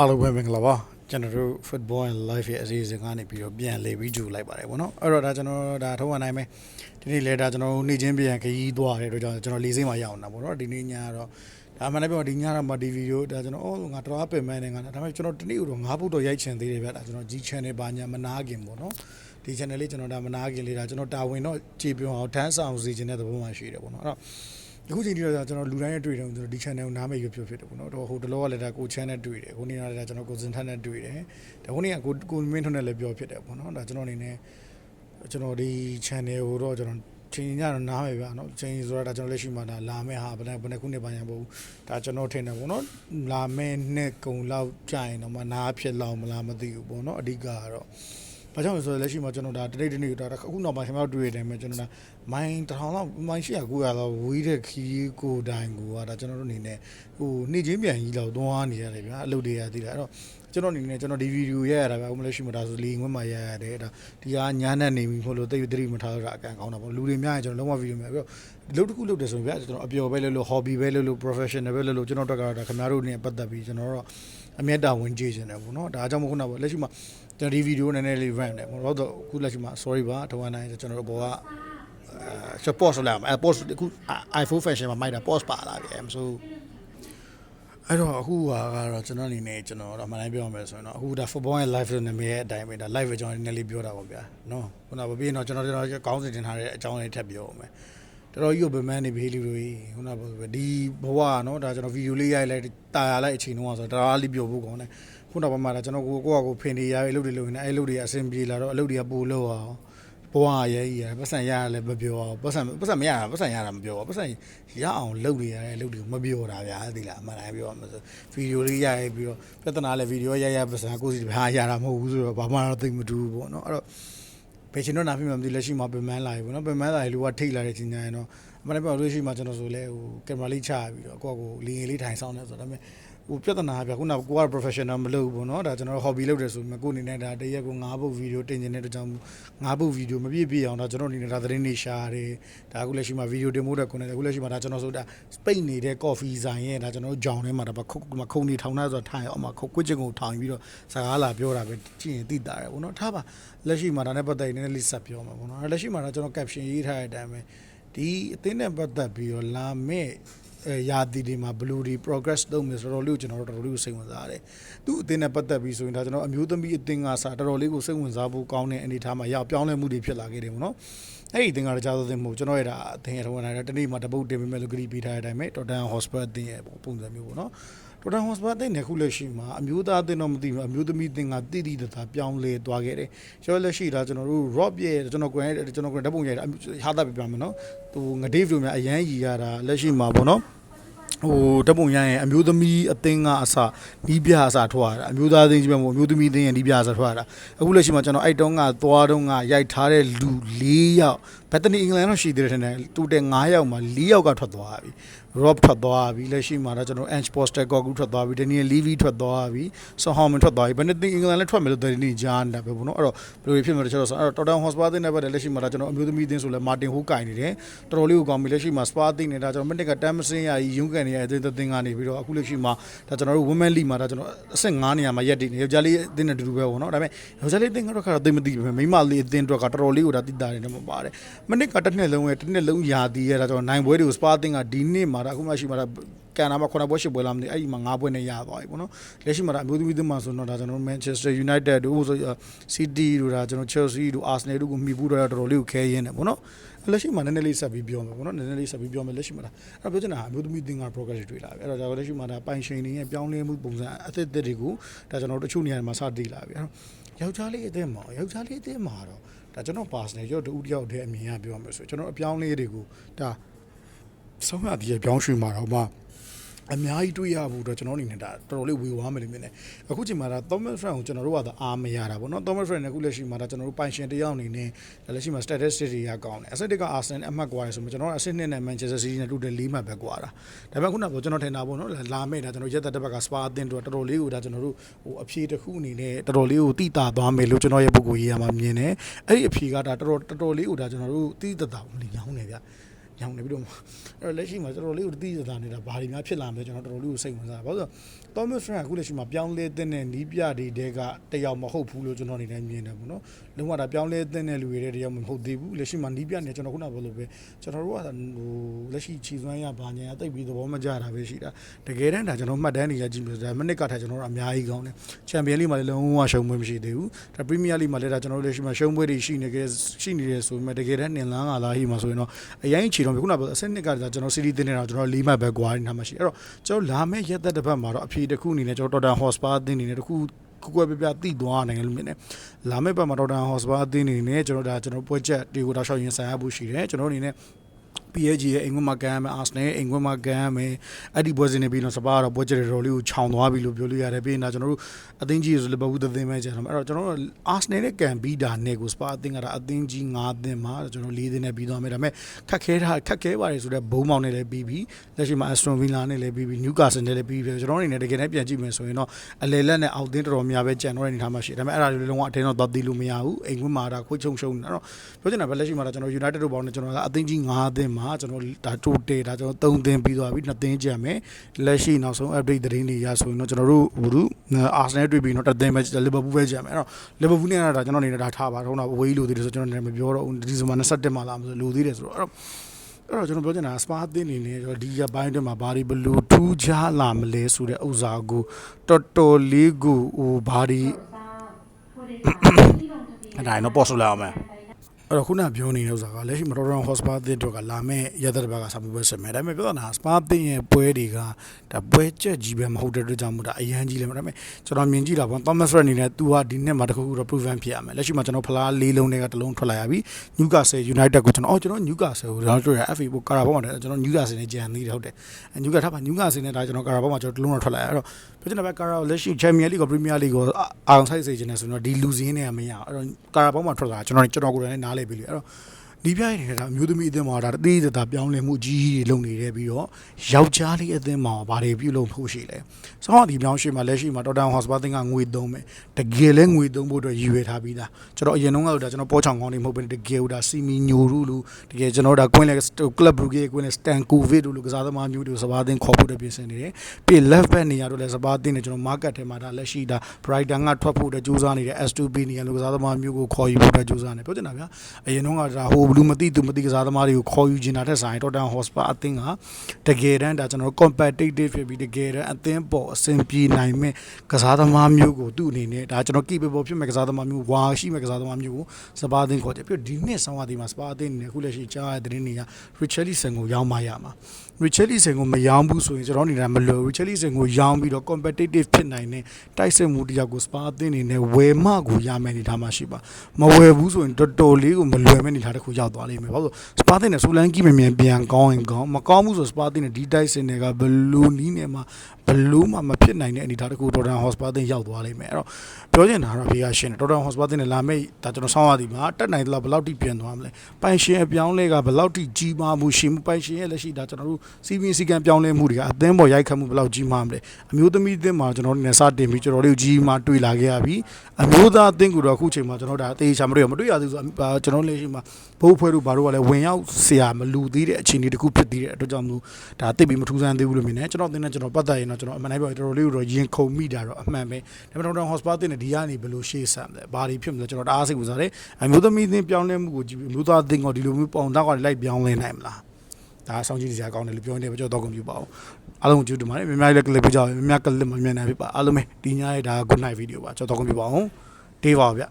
အားလုံးပဲမင်္ဂလာပါကျွန်တော်တို့ football and life ရဲ့အစီအစဉ်ကနေပြီးတော့ပြန်လေပြီးကြိုလိုက်ပါတယ်ဗောနော်အဲ့တော့ဒါကျွန်တော်ဒါထုံးအနိုင်ပဲဒီနေ့လေဒါကျွန်တော်နေ့ချင်းပြန်ခရီးသွားတဲ့အတွက်ကြောင့်ကျွန်တော်လေးစိမ့်မှာရောက်နေတာဗောနော်ဒီနေ့ညကတော့ဒါမှလည်းပြောဒီညတော့မှဒီဗီဒီယိုဒါကျွန်တော်အော်ငါတော့ပင်မနေငါဒါပေမဲ့ကျွန်တော်ဒီနေ့တော့ငါးဖို့တော့ရိုက်ချင်သေးတယ်ဗျဒါကျွန်တော် G channel ပါညာမနာခင်ဗောနော်ဒီ channel လေးကျွန်တော်ဒါမနာခင်လေးဒါကျွန်တော်တာဝန်တော့ကြည်ပြောအောင်တန်းဆောင်စီခြင်းတဲ့သဘောမှရှိတယ်ဗောနော်အဲ့တော့ အခုချိန်ထိတော့ကျွန်တော်လူတိုင်းနဲ့တွေ့တယ်ကျွန်တော်ဒီ channel ကိုနားမရွဖြစ်ဖြစ်တယ်ပေါ့နော်တော့ဟိုတလောကလည်းဒါကို channel နဲ့တွေ့တယ်ခုနေ့ကလည်းဒါကျွန်တော်ကိုစင်ထက်နဲ့တွေ့တယ်ဒါခုနေ့ကကိုကိုမင်းထွန်းနဲ့လည်းပြောဖြစ်တယ်ပေါ့နော်ဒါကျွန်တော်အနေနဲ့ကျွန်တော်ဒီ channel ကိုတော့ကျွန်တော်ချိန်ညတော့နားမယ်ဗျာနော်ချိန်ဆိုတာဒါကျွန်တော်လက်ရှိမှာဒါလာမဲ့ဟာဘယ်နဲ့ဘယ်နဲ့ခုနှစ်ပိုင်းရပို့ဒါကျွန်တော်ထင်တယ်ပေါ့နော်လာမဲ့နှစ်ကုံလောက်ကြာရင်တော့မနားဖြစ်လောက်မလားမသိဘူးပေါ့နော်အဓိကကတော့ ဘာကြောင့်လဲဆိုတော့လက်ရှိမှာကျွန်တော်ဒါတနေ့တနေ့ဒါအခုနောက်ပိုင်းခင်ဗျားတို့တွေ့တယ်မယ်ကျွန်တော်ဒါမိုင်းတစ်ထောင်လောက်မိုင်း800 900လောက်ဝေးတဲ့ခီးကိုတိုင်ကိုကဒါကျွန်တော်တို့အနေနဲ့ဟိုနေ့ချင်းပြန်ကြီးလောက်သွားနေရတယ်ဗျာအလုပ်တွေရသေးတယ်အဲ့တော့ကျွန်တော်အနေနဲ့ကျွန်တော်ဒီဗီဒီယိုရရတာဗျာအခုလက်ရှိမှာဒါဆိုလီငွဲ့မှာရရတယ်ဒါဒီကညာနဲ့နေပြီမဟုတ်လို့တိတ်သတိမထားတော့အကန်ကောင်းတာပေါ့လူတွေများရင်ကျွန်တော်လုံးဝဗီဒီယိုများပြီးတော့လုပ်တစ်ခုလုပ်တယ်ဆိုရင်ဗျာကျွန်တော်အပျော်ပဲလုပ်လို့ hobby ပဲလုပ်လို့ professional ပဲလုပ်လို့ကျွန်တော်တို့ကတော့ဒါခင်ဗျားတို့နဲ့ပတ်သက်ပြီးကျွန်တော်တို့အမျက်တာဝင်ကြည့်နေတယ်ပေါ့နော်ဒါအကြောင်းမဟုတ်ခုနကလက်ရှိမှာ ကျွန်တော်ဒီဗီဒီယိုနည်းနည်းလေး run တယ်ပေါ့တော့အခုလက်ရှိမှာ sorry ပါထောင်းနိုင်ကျွန်တော်တို့ဘောကအဲ post လာအဲ post အခု iPhone fashion မှာမိုက်တာ post ပါလာပြီအဲဆိုအဲ့တော့အခုဟာကတော့ကျွန်တော်အနေနဲ့ကျွန်တော်တော့အမှန်တိုင်းပြောရမယ်ဆိုရင်တော့အခုဒါ football ရဲ့ live လို့နာမည်ရဲ့အတိုင်းပဲဒါ live ပဲကျွန်တော်နည်းနည်းလေးပြောတာပေါ့ဗျာနော်ခုနကပြီးရင်တော့ကျွန်တော်ကျွန်တော်ကောင်းစင်တင်ထားတဲ့အကြောင်းလေးထပ်ပြောအောင်မယ် တော်တော်ကြီးကိုဗမန်းနေပြီလူတွေခုနကဒီဘဝကနော်ဒါကျွန်တော်ဗီဒီယိုလေးရိုက်လိုက်တာရလိုက်အချိန်တုန်းကဆိုတော့တော်တော်လေးပြောဖို့ကောင်းတယ်ခုနကဘာမှဒါကျွန်တော်ကိုကိုကကိုဖင်နေရပြီအလုပ်တွေလုပ်နေအဲ့အလုပ်တွေအဆင်ပြေလာတော့အလုပ်တွေကပို့လို့အောင်ဘဝရဲကြီးရပတ်စံရရလဲမပြောအောင်ပတ်စံပတ်စံမရတာပတ်စံရတာမပြောအောင်ပတ်စံရအောင်လုပ်နေရတဲ့အလုပ်တွေကိုမပြောတာဗျာသိလားအမှန်တိုင်းပြောရမှာဆိုဗီဒီယိုလေးရိုက်ပြီးတော့ပြဿနာလဲဗီဒီယိုရရပတ်စံကိုစီဘာရတာမဟုတ်ဘူးဆိုတော့ဘာမှတော့သိမတူဘူးပေါ့နော်အဲ့တော့ ဘယ်ချင်းတော့နာဖြစ်မှမသိလက်ရှိမှာပင်မန်းလာပြီပေါ့နော်ပင်မန်းလာရင်လူကထိတ်လာတဲ့ချင်းညာရင်တော့အမှန်တပြောလို့ရှိမှကျွန်တော်ဆိုလဲဟိုကင်မရာလေးချပြီးတော့ကိုယ့်ကိုလီငယ်လေးထိုင်ဆောင်နေဆိုတော့ဒါပေမဲ့ ဟိုပြဿနာပြခုနကကိုက professional မလုပ်ဘူးပေါ့နော်ဒါကျွန်တော် hobby လုပ်တယ်ဆိုပေမဲ့ကိုအနေနဲ့ဒါတရက်ကို9ပုတ်ဗီဒီယိုတင်နေတဲ့အတွက်ကြောင့်9ပုတ်ဗီဒီယိုမပြည့်ပြည့်အောင်ဒါကျွန်တော်အနေနဲ့ဒါသတင်းတွေရှာတယ်ဒါအခုလက်ရှိမှာဗီဒီယိုတင်ဖို့တဲ့ကိုနေအခုလက်ရှိမှာဒါကျွန်တော်ဆိုဒါစပိတ်နေတဲ့ coffee ဆိုင်ရဲ့ဒါကျွန်တော်ကြောင်ထဲမှာဒါခုခုခုံနေထောင်ထားဆိုတော့ထိုင်အောင်မှာခုကွစ်ချင်ကိုထောင်ပြီးတော့စကားလာပြောတာပဲကြည့်ရင်သိတာတယ်ပေါ့နော်ထားပါလက်ရှိမှာဒါနဲ့ပတ်သက်ရင်နည်းနည်းလေးဆက်ပြောမှာပေါ့နော်လက်ရှိမှာဒါကျွန်တော် caption ရေးထားတဲ့အတိုင်းပဲဒီအသင်းနဲ့ပတ်သက်ပြီးတော့လာမဲ့အဲ ယာတီတွေမှာဘလူးဒီ progress လုပ်မယ်ဆိုတော့လို့ကျွန်တော်တို့တော်တော်လေးကိုစိတ်ဝင်စားတယ်။သူ့အသင်းနဲ့ပတ်သက်ပြီးဆိုရင်ဒါကျွန်တော်အမျိုးသမီးအသင်းကစားတော်တော်လေးကိုစိတ်ဝင်စားဖို့ကောင်းတဲ့အနေအထားမှာရောက်ပြောင်းလဲမှုတွေဖြစ်လာခဲ့တယ်ပေါ့နော်။အဲ့ဒီအသင်းကတော့ကြားသောသင်းမဟုတ်ကျွန်တော်ရတာအသင်းရထောင်းနေတာတနေ့မှတပုတ်တင်ပေးမယ်လို့ကြည့်ပေးထားတဲ့အတိုင်းပဲ Tottenham Hotspur အသင်းရဲ့ပုံစံမျိုးပေါ့နော်။ Tottenham Hotspur အသင်းနဲ့ခုလက်ရှိမှာအမျိုးသားအသင်းတော့မသိဘူးအမျိုးသမီးအသင်းကတိတိတသားပြောင်းလဲသွားခဲ့တယ်။ကျော်လက်ရှိဒါကျွန်တော်တို့ Rob ရဲ့ကျွန်တော်ကိုယ်ကျွန်တော်ကိုယ်ဓာတ်ပုံရိုက်တာဟာတာပြပြမယ်နော်။သူငဒေးဗီလိုများအရန်ကြီးရတာလက်ရှိမှာပေါ့နော်။ ဟိုဓာတ်ပုံရရင်အမျိုးသမီးအသင်းကအစနီးပြအစထွားတာအမျိုးသားအသင်းကြီးပဲမဟုတ်အမျိုးသမီးအသင်းရဲ့နီးပြအစထွားတာအခုလက်ရှိမှာကျွန်တော်အဲ့တုန်းကသွားတုန်းကရိုက်ထားတဲ့လူ၄ယောက် ဘက်တနီအင်္ဂလန်တော့ရှိသေးတယ်ထင်တယ်တူတဲ့9ယောက်မှာ4ယောက်ကထွက်သွားပြီ Rob ထွက်သွားပြီလက်ရှိမှာတော့ကျွန်တော် Ange Postecoglou ထွက်သွားပြီ Daniel Levy ထွက်သွားပြီ Son Heung-min ထွက်သွားပြီဘယ်နှစ်သင်းအင်္ဂလန်လည်းထွက်မယ်လို့သတင်းတွေကြားနေတာပဲပေါ့နော်အဲ့တော့ဘယ်လိုဖြစ်မလဲကျွန်တော်ဆိုအဲ့တော့ Tottenham Hotspur အသင်းနဲ့ပဲလက်ရှိမှာတော့ကျွန်တော်အမျိုးသမီးအသင်းဆိုလဲ Martin Ho ကင်နေတယ်တော်တော်လေးကိုကောင်းပြီလက်ရှိမှာ Spa အသင်းနေတာကျွန်တော်မနစ်ကတမ်းမစင်းရကြီးရုံးကန်နေရတဲ့အသင်းသင်းကနေပြီးတော့အခုလက်ရှိမှာဒါကျွန်တော်တို့ Women League မှာဒါကျွန်တော်အဆင့်9နေရာမှာရက်တည်နေယောက်ျားလေးအသင်းနဲ့တူတူပဲပေါ့နော်ဒါပေမဲ့ယောက်ျားလေးအသင်းကတော့ခါတော့သိမသိဘူးမိန်းမလေးအသင်းတော့ကတော်တော်လေးကိုဒါတိတာနေတယ်မပါတယ် မနစ်ကတစ်နှစ်လုံးရဲ့တစ်နှစ်လုံးယာတီးရတာကျွန်တော်နိုင်ပွဲတွေကို Spa အသင်းကဒီနှစ်မှာဒါအခုမှရှိမှာဒါကန်နာမှာခုနပွဲရှိပွဲလာမသိအဲ့ဒီမှာ၅ပွဲနဲ့ရသွားပြီပေါ့နော်လက်ရှိမှာဒါအမျိုးသမီးသင်းမှာဆိုတော့ဒါကျွန်တော် Manchester United တို့ဆို City တို့ဒါကျွန်တော် Chelsea တို့ Arsenal တို့ကိုမှီပူတော့တော်တော်လေးကိုခဲရင်းတယ်ပေါ့နော်လက်ရှိမှာနည်းနည်းလေးဆက်ပြီးပြောမယ်ပေါ့နော်နည်းနည်းလေးဆက်ပြီးပြောမယ်လက်ရှိမှာဒါအဲ့ပြောချင်တာအမျိုးသမီးသင်းက progress တွေတွေ့လာပြီအဲ့တော့ကျွန်တော်လက်ရှိမှာဒါပိုင်ရှင်တွေရဲ့ပြောင်းလဲမှုပုံစံအသစ်အသစ်တွေကိုဒါကျွန်တော်တို့တချို့နေရာမှာစတည်လာပြီအဲ့တော့ယောက်ျားလေးအသင်းမှာယောက်ျားလေးအသင်းမှာတော့ ဒါကျွန်တော် personal ရောတူတယောက်တည်းအမြင်ရပြောမယ်ဆိုကျွန်တော်အပြောင်းလေးတွေကိုဒါဆုံးရတဲ့ပြောင်းရွှေ့မှာတော့မှ အများကြီးတွေ့ရဖို့တော့ကျွန်တော်အနေနဲ့ဒါတော်တော်လေးဝေဝါးမယ်လို့မြင်တယ်အခုချိန်မှာဒါ Thomas Frank ကိုကျွန်တော်တို့ကသာအားမရတာပေါ့နော် Thomas Frank နဲ့အခုလက်ရှိမှာဒါကျွန်တော်တို့ပိုင်ရှင်တယောက်အနေနဲ့လက်ရှိမှာ statistics တွေကကောင်းတယ်အဆင့်တစ်က Arsenal အမှတ်ကွာရဆိုမှကျွန်တော်တို့အဆင့်နှစ်နဲ့ Manchester City နဲ့တူတယ်၄မှတ်ပဲကွာတာဒါပေမဲ့ခုနကကျွန်တော်ထင်တာပေါ့နော်လာမဲ့ဒါကျွန်တော်ရက်သက်တစ်ဘက်က Spa အသင်းတို့တော်တော်လေးကိုဒါကျွန်တော်တို့ဟိုအဖြေတစ်ခုအနေနဲ့တော်တော်လေးကိုတိတာသွားမယ်လို့ကျွန်တော်ရဲ့ပုဂ္ဂိုလ်ရေးရမှာမြင်တယ်အဲ့ဒီအဖြေကဒါတော်တော်တော်တော်လေးကိုဒါကျွန်တော်တို့တိတတာမလီညောင်းနေဗျ ရောင်နေပြီးတော့အဲ့တော့လက်ရှိမှာကျွန်တော်လေးကိုတတိယသာနေတာဘာတွေများဖြစ်လာမလဲကျွန်တော်တော်တော်လေးကိုစိတ်ဝင်စားဘာလို့လဲဆိုတော့ Thomas Frank အခုလက်ရှိမှာပြောင်းလဲတဲ့နဲ့နီးပြတွေတဲကတယောက်မဟုတ်ဘူးလို့ကျွန်တော်အနေနဲ့မြင်တယ်ပေါ့နော်လုံးဝဒါပြောင်းလဲတဲ့နဲ့လူတွေတယောက်မဟုတ်သေးဘူးလက်ရှိမှာနီးပြနေကျွန်တော်ခုနပြောလို့ပဲကျွန်တော်တို့ကဟိုလက်ရှိခြေစွမ်းရဘာညာတိတ်ပြီးသဘောမကျတာပဲရှိတာတကယ်တမ်းဒါကျွန်တော်မှတ်တမ်းနေရကြည့်လို့ဒါမနစ်ကထားကျွန်တော်တို့အများကြီးကောင်းတယ်ချန်ပီယံလိမှာလည်းလုံးဝရှုံးပွဲမရှိသေးဘူးဒါပရီးမီးယားလိမှာလည်းဒါကျွန်တော်တို့လက်ရှိမှာရှုံးပွဲတွေရှိနေကြရှိနေတယ်ဆိုပေမဲ့တကယ်တမ်းနင်လန်းကလာဟိမှာဆိုရင်တော့အရင်ခြေတော့ခုနပြောအစနစ်ကဒါကျွန်တော်စီးရီးတင်းနေတာကျွန်တော်လေးမှတ်ပဲကွာနေတာမှရှိအဲ့တော့ကျွန်တော်လာမယ့်ရက်သက်တစ်ပတ်မှာတော့အဖြေတစ်ခုအနေနဲ့ကျွန်တော်တော်တန်ဟော့စပါအသင်းအနေနဲ့တစ်ခုကိုကွယ်ပြပြတိသွားနိုင်လို့မြင်တယ်။လာမယ့်ပတ်မှာဒေါက်တာဟော့စပါအသင်းအနေနဲ့ကျွန်တော်ဒါကျွန်တော်ပွဲချက်တွေကိုတောက်လျှောက်ရင်ဆိုင်ရဖို့ရှိတယ်ကျွန်တော်အနေနဲ့ PSG ရဲ့အိမ်ကွင်းမှာကန်ရမယ်အာဆနယ်ရဲ့အိမ်ကွင်းမှာကန်ရမယ်အဲ့ဒီပွဲစဉ်နေပြီးတော့စပါကတော့ပွဲချက်တွေတော်လေးကိုခြောင်သွားပြီလို့ပြောလို့ရတယ်ပြီးရင်ဒါကျွန်တော်တို့အသင်းကြီးဆိုလီဗာပူးသင်းပဲကျန်တော့အဲ့တော့ကျွန်တော်တို့အာဆနယ်နဲ့ကန်ပြီးတာနဲ့ကိုစပါအသင်းကတော့အသင်းကြီး၅သင်းမှာကျွန်တော်၄သင်းနဲ့ပြီးသွားမယ်ဒါပေမဲ့ခက်ခဲတာခက်ခဲပါတယ်ဆိုတော့ဘုံမောင်နဲ့လည်းပြီးပြီလက်ရှိမှာ Aston Villa နဲ့လည်းပြီးပြီ Newcastle နဲ့လည်းပြီးပြီကျွန်တော်အနေနဲ့တကယ်နဲ့ပြန်ကြည့်မယ်ဆိုရင်တော့အလေလက်နဲ့အောက်သင်းတော်တော်များပဲကြံတော့တဲ့အနေထားမှာရှိတယ်ဒါပေမဲ့အဲ့ဒါတွေလုံးဝအထင်းတော့သွားသိလို့မရဘူးအိမ်ကွင်းမှာဒါခွေးချုံရှုံနေတာတော့ပြောချင်တာပဲလက်ရှိမှာဒါကျွန်တော် United တို့ပေါင်းနဲ့ကျွန်တော်ကအသင်းကြီး၅သင်းမှာကျွန်တော်ဒါတိုတယ်ဒါကျွန်တော်၃သင်းပြီးသွားပြီ၂သင်းကြံမယ်လက်ရှိနောက်ဆုံး update သတင်းတွေရဆိုရင်တော့ကျွန်တော်တို့ဟိုလူအာဆနယ်တွေ့ပြီးတော့တစ်သင်းပဲလီဗာပူးပဲကြံမယ်အဲ့တော့လီဗာပူးနဲ့ကတော့ဒါကျွန်တော်အနေနဲ့ဒါထားပါတော့တော့ဝေးလို့သေးတယ်ဆိုကျွန်တော်လည်းမပြောတော့ဘူးဒီဇင်ဘာ21မှာလာမလို့လိုသေးတယ်ဆိုတော့အဲ့တော့အဲ့တော့ကျွန်တော်ပြောချင်တာစပါအသင်းနေနေကျွန်တော်ဒီရက်ပိုင်းအတွင်းမှာဘာတွေဘလို့ထူးခြားလာမလဲဆိုတဲ့ဥစ္စာကိုတော်တော်လေးကိုဟိုဘာတွေအဲ့ဒါရင်တော့ပေါ်ဆိုလာအောင်မယ် အဲ့တော့ခုနပြောနေတဲ့ဥစ္စာကလက်ရှိမတော်တော်ဟော့စပါသစ်တို့ကလာမဲ့ရသက်တစ်ပတ်ကစာမှုပွဲဆက်မယ်ဒါပေမဲ့ပြောတာစပါသစ်ရဲ့ပွဲတွေကဒါပွဲချက်ကြီးပဲမဟုတ်တဲ့အတွက်ကြောင့်မို့ဒါအရန်ကြီးလဲဒါပေမဲ့ကျွန်တော်မြင်ကြည့်တာပေါ့ Thomas Fred အနေနဲ့ तू ဟာဒီနှစ်မှာတခုခုတော့ proven ဖြစ်ရမယ်လက်ရှိမှာကျွန်တော်ဖလားလေးလုံးတွေကတစ်လုံးထွက်လာရပြီ Newcastle United ကိုကျွန်တော်အော်ကျွန်တော် Newcastle ကိုတော့တွေ့ရ FA ကိုကာရာဘောမှာကျွန်တော် Newcastle နဲ့ကြံသေးတယ်ဟုတ်တယ် Newcastle ထားပါ Newcastle နဲ့ဒါကျွန်တော်ကာရာဘောမှာကျွန်တော်တစ်လုံးတော့ထွက်လာရအဲ့တော့ပြောချင်တာပဲကာရာလက်ရှိ Champions League ကို Premier League ကိုအောင်ဆိုင်စေချင်တယ်ဆိုတော့ဒီလူစင်းတွေကမရအဲ့တော့ကာရာဘောမှာထွက်လာကျွန်တော်ကျွန်တော်ကိုယ်တိုင်နားလေပြီလေအဲ့တော့ ဒီပြိုင်နေတာအမျိုးသမီးအသင်းမှာဒါတသေးသေးတာပြောင်းလဲမှုကြီးတွေလုပ်နေတယ်ပြီးတော့ယောက်ျားလေးအသင်းမှာဘာတွေပြုလုပ်ဖို့ရှိလဲ။ဆောင်းဒီပြောင်းရှိမှာလက်ရှိမှာဒေါက်တာဟော့စပါသင်းကငွေသုံးမယ်။တကယ်လဲငွေသုံးဖို့အတွက်ရည်ရွယ်ထားပြီးသား။ကျွန်တော်အရင်တုန်းကတော့ဒါကျွန်တော်ပေါ်ချောင်ကောင်းနေမဟုတ်ဘဲတကယ်ဒါစီမီညိုရူလူတကယ်ကျွန်တော်ဒါကွင်းလဲကလပ်ဘရူဂေကွင်းလဲစတန်ကိုဗစ်တို့လူကစားသမားမျိုးတွေစပါသင်းခေါ်ဖို့အတွက်ပြင်ဆင်နေတယ်။ပြီး left back နေရာတို့လဲစပါသင်းနဲ့ကျွန်တော် market ထဲမှာဒါလက်ရှိဒါ Brighton ကထွက်ဖို့အတွက်ကြိုးစားနေတဲ့ S2B နေရာလူကစားသမားမျိုးကိုခေါ်ယူဖို့အတွက်ကြိုးစားနေပြောချင်တာဗျာ။အရင်တုန်းကဒါဟိုဘလူးမသိသူမသိကစားသမားတွေကိုခေါ်ယူချင်တာတဲ့ဆိုင် Tottenham Hotspur အသင်းကတကယ်တမ်းဒါကျွန်တော် competitive ဖြစ်ပြီးတကယ်တမ်းအသင်းပေါ်အဆင်ပြေနိုင်မဲ့ကစားသမားမျိုးကိုသူ့အနေနဲ့ဒါကျွန်တော် capable ဖြစ်မဲ့ကစားသမားမျိုးဝါရှိမဲ့ကစားသမားမျိုးကိုစပါအသင်းခေါ်တယ်ပြီးတော့ဒီနှစ်ဆောင်းအသင်းမှာစပါအသင်းအနေနဲ့အခုလက်ရှိကြားရတဲ့သတင်းတွေက Richarlison ကိုရောင်းမရမှာ Richarlison ကိုမရောင်းဘူးဆိုရင်ကျွန်တော်အနေနဲ့မလွယ် Richarlison ကိုရောင်းပြီးတော့ competitive ဖြစ်နိုင်တဲ့တိုက်စစ်မှုတစ်ယောက်ကိုစပါအသင်းအနေနဲ့ဝယ်မကိုရမယ်အနေထားမှာရှိပါမဝယ်ဘူးဆိုရင်တော်တော်လေးကိုမလွယ်မဲ့အနေထားတစ်ခုရောက်သွားလိမ့်မယ်ဘာလို့စပါသင်းနဲ့ဆူလန်ကီမမြန်ပြန်ကောင်းရင်ကောင်းမကောင်းဘူးဆိုစပါသင်းနဲ့ဒီတိုက်စင်တွေကဘလူးနီးနဲ့မှ ဘလူးမှမဖြစ်နိုင်တဲ့အနေထားတစ်ခုဒေါ်တန်ဟော့စပါသင်းရောက်သွားလိမ့်မယ်အဲ့တော့ပြောချင်တာကတော့ဘေးကရှင်းတယ်ဒေါ်တန်ဟော့စပါသင်းနဲ့လာမယ့်ဒါကျွန်တော်ဆောင်းရသည်မှာတက်နိုင်တယ်ဘယ်လောက်ထိပြန်သွားမလဲပိုင်ရှင်အပြောင်းလဲကဘယ်လောက်ထိကြီးမားမှုရှိမှုပိုင်ရှင်ရဲ့လက်ရှိဒါကျွန်တော်တို့စီးပင်းစီကံပြောင်းလဲမှုတွေကအသင်းပေါ်ရိုက်ခတ်မှုဘယ်လောက်ကြီးမားမလဲအမျိုးသမီးအသင်းမှာကျွန်တော်တို့နဲ့စတင်ပြီးကျွန်တော်တို့ကြီးမားတွေ့လာခဲ့ရပြီအမျိုးသားအသင်းကတော့အခုချိန်မှာကျွန်တော်ဒါအသေးချာမတွေ့ရမတွေ့ရသေးဘူးဆိုကျွန်တော်လက်ရှိမှာဘိုးဖွဲတို့ဘာတို့ကလည်းဝင်ရောက်ဆရာမလူသေးတဲ့အခြေအနေတစ်ခုဖြစ်သေးတဲ့အတွက်ကြောင့်မလို့ဒါသိပြီးမထူးဆန်းသေးဘူးလို့မြင်တယ်ကျွန်တော်အသင်းနဲ့ကျွန်တော်ပတ်သက်ရင်တော့ကျွန်တော်အမှန်တိုင်းပြောတော်တော်လေးတော့ရင်ခုန်မိတာတော့အမှန်ပဲဒါပေမဲ့တော့ hospital တင်တဲ့ဒီကနေဘယ်လိုရှေ့ဆက်မလဲဘာတွေဖြစ်မလဲကျွန်တော်တအားစိတ်ဝင်စားတယ်အမျိုးသမီးအသင်းပြောင်းလဲမှုကိုကြည့်ပြီးအမျိုးသားအသင်းကဒီလိုမျိုးပုံသားကလိုက်ပြောင်းလဲနိုင်မလားဒါအဆောင်ကြည့်စရာကောင်းတယ်လို့ပြောနေတယ်ကျွန်တော်တော့ကွန်ပျူတာပါအောင်အားလုံးကျေးဇူးတင်ပါတယ်များများလေးကလစ်ပြကြပါများများကလစ်မမြန်နိုင်ဖြစ်ပါအားလုံးပဲဒီညရဲ့ဒါ good night video ပါကျွန်တော်တော့ကွန်ပျူတာပါအောင်တေးပါဗျ